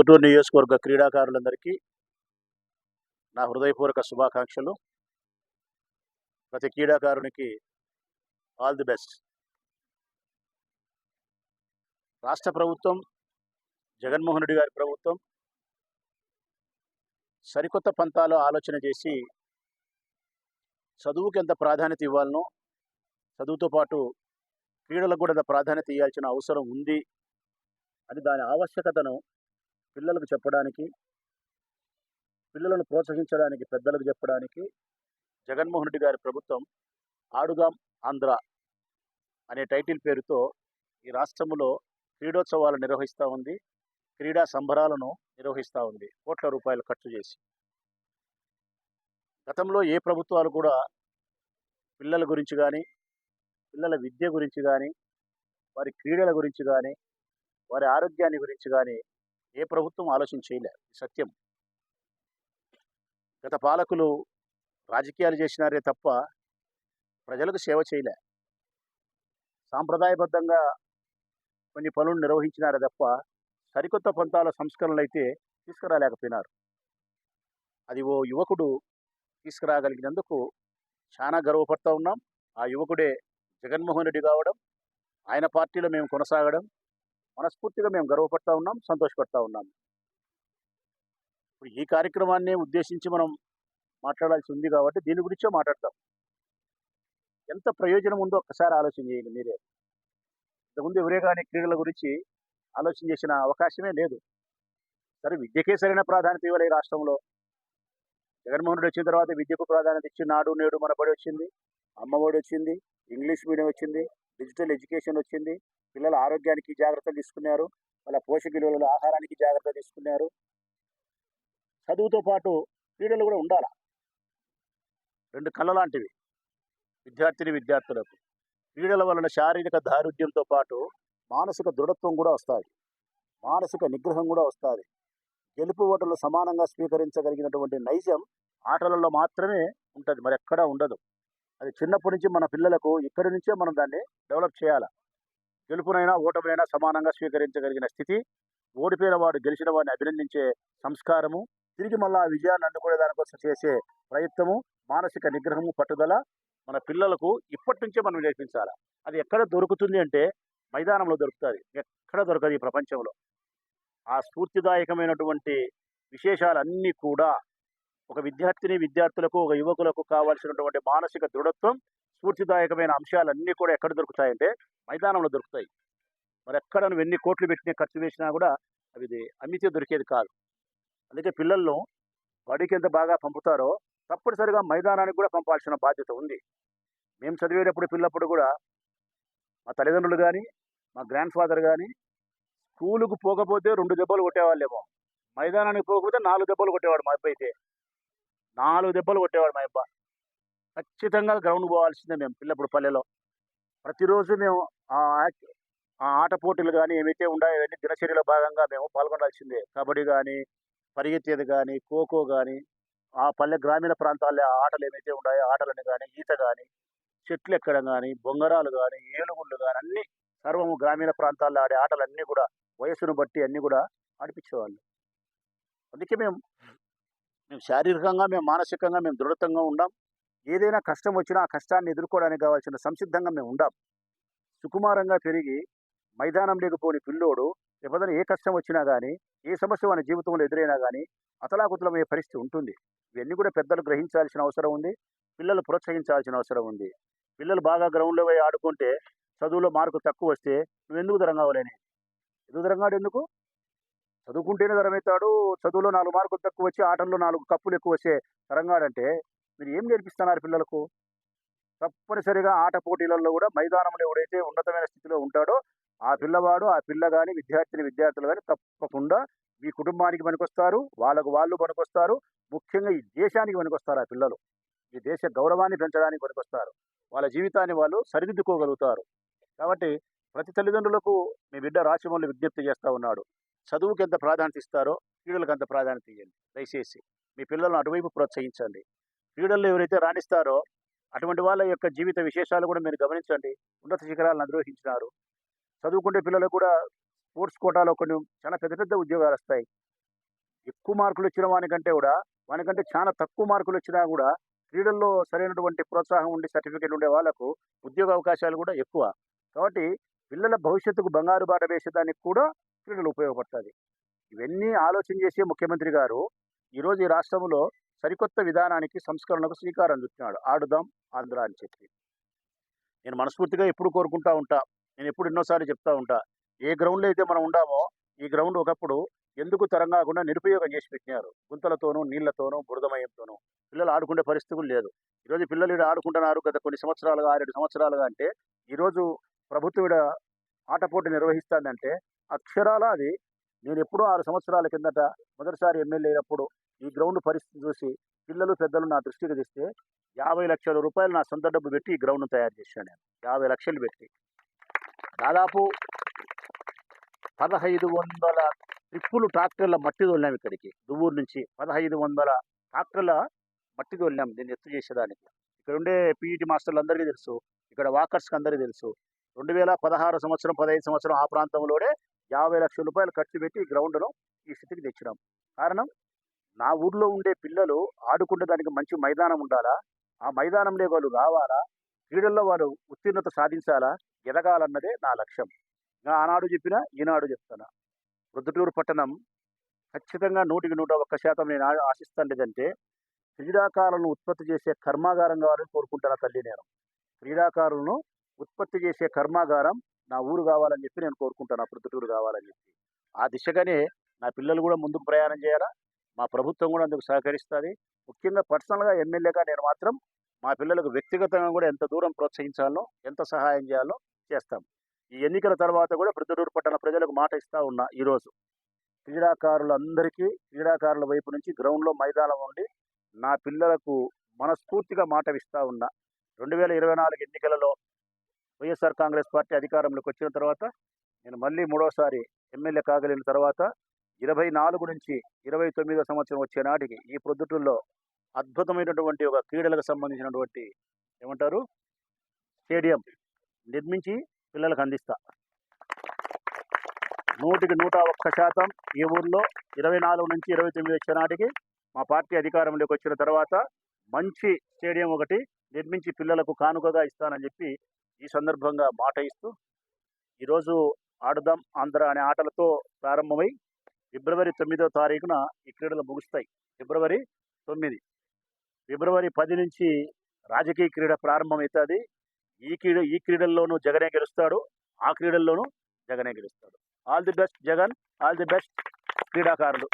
గుంటూరు నియోజకవర్గ క్రీడాకారులందరికీ నా హృదయపూర్వక శుభాకాంక్షలు. ప్రతి క్రీడాకారునికి ఆల్ ది బెస్ట్. రాష్ట్ర ప్రభుత్వం జగన్మోహన్ రెడ్డి గారి ప్రభుత్వం సరికొత్త పంతాలు ఆలోచన చేసి చదువుకి ఎంత ప్రాధాన్యత ఇవ్వాలనో చదువుతో పాటు క్రీడలకు కూడా ఎంత ప్రాధాన్యత ఇవ్వాల్సిన అవసరం ఉంది అని దాని ఆవశ్యకతను పిల్లలకు చెప్పడానికి పిల్లలను ప్రోత్సహించడానికి పెద్దలకు చెప్పడానికి జగన్మోహన్ రెడ్డి గారి ప్రభుత్వం ఆడుగాం ఆంధ్ర అనే టైటిల్ పేరుతో ఈ రాష్ట్రంలో క్రీడోత్సవాలు నిర్వహిస్తూ ఉంది. క్రీడా సంబరాలను నిర్వహిస్తూ ఉంది. కోట్ల రూపాయలు ఖర్చు చేసి. గతంలో ఏ ప్రభుత్వాలు కూడా పిల్లల గురించి కానీ పిల్లల విద్య గురించి కానీ వారి క్రీడల గురించి కానీ వారి ఆరోగ్యాన్ని గురించి కానీ ఏ ప్రభుత్వం ఆలోచన చేయలే సత్యం. గత పాలకులు రాజకీయాలు చేసినారే తప్ప ప్రజలకు సేవ చేయలే. సాంప్రదాయబద్ధంగా కొన్ని పనులు నిర్వహించినారే తప్ప సరికొత్త పంతాల సంస్కరణలు అయితే తీసుకురాలేకపోయినారు. అది ఓ యువకుడు తీసుకురాగలిగినందుకు చాలా గర్వపడతా ఉన్నాం. ఆ యువకుడే జగన్మోహన్ రెడ్డి కావడం ఆయన పార్టీలో మేము కొనసాగడం మనస్ఫూర్తిగా మేము గర్వపడతా ఉన్నాం సంతోషపడతా ఉన్నాం. ఇప్పుడు ఈ కార్యక్రమాన్ని ఉద్దేశించి మనం మాట్లాడాల్సి ఉంది కాబట్టి దీని గురించే మాట్లాడతాం. ఎంత ప్రయోజనం ఉందో ఒక్కసారి ఆలోచన చేయండి మీరే. ఇంతకుముందు ఎవరే కానీ క్రీడల గురించి ఆలోచన చేసిన అవకాశమే లేదు. సరే విద్యకే సరైన ప్రాధాన్యత ఇవ్వాలి ఈ రాష్ట్రంలో. జగన్మోహన్ రెడ్డి వచ్చిన తర్వాత విద్యకు ప్రాధాన్యత ఇచ్చి నాడు నేడు మనబడి వచ్చింది అమ్మఒడి వచ్చింది ఇంగ్లీష్ మీడియం వచ్చింది డిజిటల్ ఎడ్యుకేషన్ వచ్చింది. పిల్లల ఆరోగ్యానికి జాగ్రత్తలు తీసుకున్నారు. వాళ్ళ పోషక విలువల ఆహారానికి జాగ్రత్త తీసుకున్నారు. చదువుతో పాటు క్రీడలు కూడా ఉండాలి. రెండు కళ్ళ లాంటివి. విద్యార్థిని విద్యార్థులకు. క్రీడల వలన శారీరక దారుఢ్యంతో పాటు మానసిక దృఢత్వం కూడా వస్తుంది. మానసిక నిగ్రహం కూడా వస్తుంది. గెలుపు ఓటర్లు సమానంగా స్వీకరించగలిగినటువంటి నైజం ఆటలలో మాత్రమే ఉంటుంది. మరి ఎక్కడా ఉండదు. అది చిన్నప్పటి నుంచి మన పిల్లలకు ఇక్కడి నుంచే మనం దాన్ని డెవలప్ చేయాలి. గెలుపునైనా ఓటమినైనా సమానంగా స్వీకరించగలిగిన స్థితి ఓడిపోయిన వాడు గెలిచిన వాడిని అభినందించే సంస్కారము తిరిగి మళ్ళీ ఆ విజయాన్ని అందుకునే దానికోసం చేసే ప్రయత్నము మానసిక నిగ్రహము పట్టుదల మన పిల్లలకు ఇప్పటి నుంచే మనం నేర్పించాలి. అది ఎక్కడ దొరుకుతుంది అంటే మైదానంలో దొరుకుతుంది. ఎక్కడ దొరకదు ఈ ప్రపంచంలో. ఆ స్ఫూర్తిదాయకమైనటువంటి విశేషాలన్నీ కూడా ఒక విద్యార్థిని విద్యార్థులకు ఒక యువకులకు కావాల్సినటువంటి మానసిక దృఢత్వం స్ఫూర్తిదాయకమైన అంశాలన్నీ కూడా ఎక్కడ దొరుకుతాయంటే మైదానంలో దొరుకుతాయి. మరి ఎక్కడ నువ్వు ఎన్ని కోట్లు పెట్టిన ఖర్చు వేసినా కూడా అవి ఇది అమ్మితే దొరికేది కాదు. అందుకే పిల్లలను బడికి ఎంత బాగా పంపుతారో తప్పనిసరిగా మైదానానికి కూడా పంపాల్సిన బాధ్యత ఉంది. మేము చదివేటప్పుడు పిల్లప్పుడు కూడా మా తల్లిదండ్రులు కానీ మా గ్రాండ్ ఫాదర్ కానీ స్కూలుకు పోకపోతే రెండు దెబ్బలు కొట్టేవాళ్ళేమో. మైదానానికి పోకపోతే నాలుగు దెబ్బలు కొట్టేవాడు మా అబ్బాయి అయితే నాలుగు దెబ్బలు కొట్టేవాడు మా అబ్బా. ఖచ్చితంగా గ్రౌండ్ పోవాల్సిందే మేము పిల్లప్పుడు పల్లెలో. ప్రతిరోజు మేము ఆ ఆట పోటీలు కానీ ఏమైతే ఉన్నాయో అవన్నీ దినచర్యలో భాగంగా మేము పాల్గొనాల్సిందే. కబడ్డీ కానీ పరిగెత్తేది కానీ ఖోఖో కానీ ఆ పల్లె గ్రామీణ ప్రాంతాల్లో ఆ ఆటలు ఏమైతే ఉన్నాయో ఆటలని కానీ ఈత కానీ చెట్లు ఎక్కడం కానీ బొంగరాలు కానీ ఏనుగుళ్ళు కానీ అన్నీ సర్వము గ్రామీణ ప్రాంతాల్లో ఆడే ఆటలన్నీ కూడా వయసును బట్టి అన్నీ కూడా ఆడిపించేవాళ్ళు అందుకే మేము మేము శారీరకంగా మేము మానసికంగా మేము దృఢంగా ఉండాం. ఏదైనా కష్టం వచ్చినా ఆ కష్టాన్ని ఎదుర్కోవడానికి కావాల్సిన సంసిద్ధంగా మేము ఉండాం. సుకుమారంగా పెరిగి మైదానం లేకపోని పిల్లోడు లేకపోతే ఏ కష్టం వచ్చినా కానీ ఏ సమస్య మన జీవితంలో ఎదురైనా కానీ అతలాకుతలమయ్యే పరిస్థితి ఉంటుంది. ఇవన్నీ కూడా పెద్దలు గ్రహించాల్సిన అవసరం ఉంది. పిల్లలు ప్రోత్సహించాల్సిన అవసరం ఉంది. పిల్లలు బాగా గ్రౌండ్లో పోయి ఆడుకుంటే చదువులో మార్కు తక్కువ వస్తే నువ్వు ఎందుకు దరం అవ్వలేని? ఎందుకు దరం ఎందుకు? చదువుకుంటేనే ధరమవుతాడు చదువులో నాలుగు మార్కులు తక్కువ వచ్చి ఆటల్లో నాలుగు కప్పులు ఎక్కువ వచ్చే తరంగాడంటే మీరు ఏం నేర్పిస్తున్నారు పిల్లలకు? తప్పనిసరిగా ఆట పోటీలలో కూడా మైదానంలో ఎవడైతే ఉన్నతమైన స్థితిలో ఉంటాడో ఆ పిల్లవాడు ఆ పిల్ల కానీ విద్యార్థిని విద్యార్థులు కానీ తప్పకుండా మీ కుటుంబానికి పనికొస్తారు. వాళ్ళకు వాళ్ళు పనికొస్తారు. ముఖ్యంగా ఈ దేశానికి పనికొస్తారు ఆ పిల్లలు. ఈ దేశ గౌరవాన్ని పెంచడానికి పనికొస్తారు. వాళ్ళ జీవితాన్ని వాళ్ళు సరిదిద్దుకోగలుగుతారు. కాబట్టి ప్రతి తల్లిదండ్రులకు మీ బిడ్డ రాచమల్లి విజ్ఞప్తి చేస్తూ ఉన్నాడు. చదువుకి ఎంత ప్రాధాన్యత ఇస్తారో క్రీడలకు అంత ప్రాధాన్యత ఇవ్వండి దయచేసి మీ పిల్లలను అటువైపు ప్రోత్సహించండి. క్రీడల్లో ఎవరైతే రాణిస్తారో అటువంటి వాళ్ళ యొక్క జీవిత విశేషాలు కూడా మీరు గమనించండి. ఉన్నత శిఖరాలను అధిరోహించినారు. చదువుకుంటే పిల్లలు కూడా స్పోర్ట్స్ కోటాలో కొన్ని చాలా పెద్ద పెద్ద ఉద్యోగాలు వస్తాయి. ఎక్కువ మార్కులు వచ్చిన వానికంటే కూడా వానికంటే చాలా తక్కువ మార్కులు వచ్చినా కూడా క్రీడల్లో సరైనటువంటి ప్రోత్సాహం ఉండి సర్టిఫికేట్ ఉండే వాళ్ళకు ఉద్యోగ అవకాశాలు కూడా ఎక్కువ. కాబట్టి పిల్లల భవిష్యత్తుకు బంగారు బాట వేసేదానికి కూడా క్రీడలు ఉపయోగపడుతుంది ఇవన్నీ ఆలోచన చేసే ముఖ్యమంత్రి గారు ఈరోజు ఈ రాష్ట్రంలో సరికొత్త విధానానికి సంస్కరణకు శ్రీకారం చుట్టినాడు. ఆడుదాం ఆంధ్ర అని చెప్పి. నేను మనస్ఫూర్తిగా ఎప్పుడు కోరుకుంటా ఉంటా నేను ఎప్పుడు ఎన్నోసార్లు చెప్తా ఉంటా ఏ గ్రౌండ్లో అయితే మనం ఉండామో ఈ గ్రౌండ్ ఒకప్పుడు ఎందుకు తరంగాకుండా నిరుపయోగం చేసి పెట్టినారు. గుంతలతోనూ నీళ్ళతోనూ బురదమయంతోనూ పిల్లలు ఆడుకునే పరిస్థితులు లేదు. ఈరోజు పిల్లలు ఆడుకుంటున్నారు. గత కొన్ని సంవత్సరాలుగా ఆరేడు సంవత్సరాలుగా అంటే ఈరోజు ప్రభుత్వం ఈడ ఆట పోటీ నిర్వహిస్తుందంటే అక్షరాల అది? నేను ఎప్పుడో ఆరు సంవత్సరాల కిందట మొదటిసారి ఎమ్మెల్యే అయినప్పుడు ఈ గ్రౌండ్ పరిస్థితి చూసి పిల్లలు పెద్దలు నా దృష్టికి తెస్తే యాభై లక్షల రూపాయలు నా సొంత డబ్బు పెట్టి ఈ గ్రౌండ్ తయారు చేశాను నేను. యాభై లక్షలు పెట్టి. దాదాపు పదహైదు వందల ట్రిప్పులు ట్రాక్టర్ల మట్టి తోలినాం ఇక్కడికి. దువ్వూరు నుంచి పదహైదు వందల ట్రాక్టర్ల మట్టి తోలినాం దీన్ని ఎత్తు చేసేదానికి. ఇక్కడ ఉండే పీఈటీ మాస్టర్లు అందరికీ తెలుసు. ఇక్కడ వాకర్స్కి అందరికీ తెలుసు. రెండు వేల పదహారు సంవత్సరం పదహైదు సంవత్సరం ఆ ప్రాంతంలోనే యాభై లక్షల రూపాయలు ఖర్చు పెట్టి ఈ గ్రౌండ్ను ఈ స్థితికి తెచ్చినాం. కారణం నా ఊర్లో ఉండే పిల్లలు ఆడుకుంటే దానికి మంచి మైదానం ఉండాలా? ఆ మైదానంలో వాళ్ళు రావాలా? క్రీడల్లో వాళ్ళు ఉత్తీర్ణత సాధించాలా? ఎదగాలన్నదే నా లక్ష్యం. ఇంకా ఆనాడు చెప్పినా ఈనాడు చెప్తాను ప్రొద్దుటూరు పట్టణం ఖచ్చితంగా నూటికి నూట ఒక్క శాతం నేను ఆశిస్తుండేదంటే ఆశిస్తాను లేదంటే క్రీడాకారులను ఉత్పత్తి చేసే కర్మాగారం కావాలని కోరుకుంటాను తల్లి నేను. క్రీడాకారులను ఉత్పత్తి చేసే కర్మాగారం నా ఊరు కావాలని చెప్పి నేను కోరుకుంటాను నా ప్రొద్దుటూరు కావాలని చెప్పి. ఆ దిశగానే నా పిల్లలు కూడా ముందుకు ప్రయాణం చేయాలా? మా ప్రభుత్వం కూడా అందుకు సహకరిస్తుంది. ముఖ్యంగా పర్సనల్గా ఎమ్మెల్యేగా నేను మాత్రం మా పిల్లలకు వ్యక్తిగతంగా కూడా ఎంత దూరం ప్రోత్సహించాలో ఎంత సహాయం చేయాలో చేస్తాం. ఈ ఎన్నికల తర్వాత కూడా ప్రొద్దుటూరు పట్టణ ప్రజలకు మాట ఇస్తూ ఉన్నా ఈరోజు. క్రీడాకారులందరికీ క్రీడాకారుల వైపు నుంచి గ్రౌండ్లో మైదానం ఉండి నా పిల్లలకు మనస్ఫూర్తిగా మాట ఇస్తూ ఉన్నా. రెండు వేల ఇరవై నాలుగు ఎన్నికలలో వైఎస్ఆర్ కాంగ్రెస్ పార్టీ అధికారంలోకి వచ్చిన తర్వాత నేను మళ్ళీ మూడోసారి ఎమ్మెల్యే కాగలిగిన తర్వాత ఇరవై నాలుగు నుంచి ఇరవై తొమ్మిదో సంవత్సరం వచ్చే నాటికి ఈ ప్రొద్దుటూరులో అద్భుతమైనటువంటి ఒక క్రీడలకు సంబంధించినటువంటి ఏమంటారు? స్టేడియం నిర్మించి పిల్లలకు అందిస్తా. నూటికి నూట ఒక్క శాతం ఈ ఊర్లో ఇరవై నాలుగు నుంచి ఇరవై తొమ్మిది వచ్చే నాటికి మా పార్టీ అధికారంలోకి వచ్చిన తర్వాత మంచి స్టేడియం ఒకటి నిర్మించి పిల్లలకు కానుకగా ఇస్తానని చెప్పి ఈ సందర్భంగా మాట ఇస్తూ ఈరోజు ఆడుదాం ఆంధ్ర అనే ఆటలతో ప్రారంభమై ఫిబ్రవరి తొమ్మిదో తారీఖున ఈ క్రీడలు ముగుస్తాయి. ఫిబ్రవరి తొమ్మిది. ఫిబ్రవరి పది నుంచి రాజకీయ క్రీడ ప్రారంభమవుతుంది. ఈ క్రీడ ఈ క్రీడల్లోనూ జగనే గెలుస్తాడు. ఆ క్రీడల్లోనూ జగనే గెలుస్తాడు. All the best Jagan all the best క్రీడాకారులు.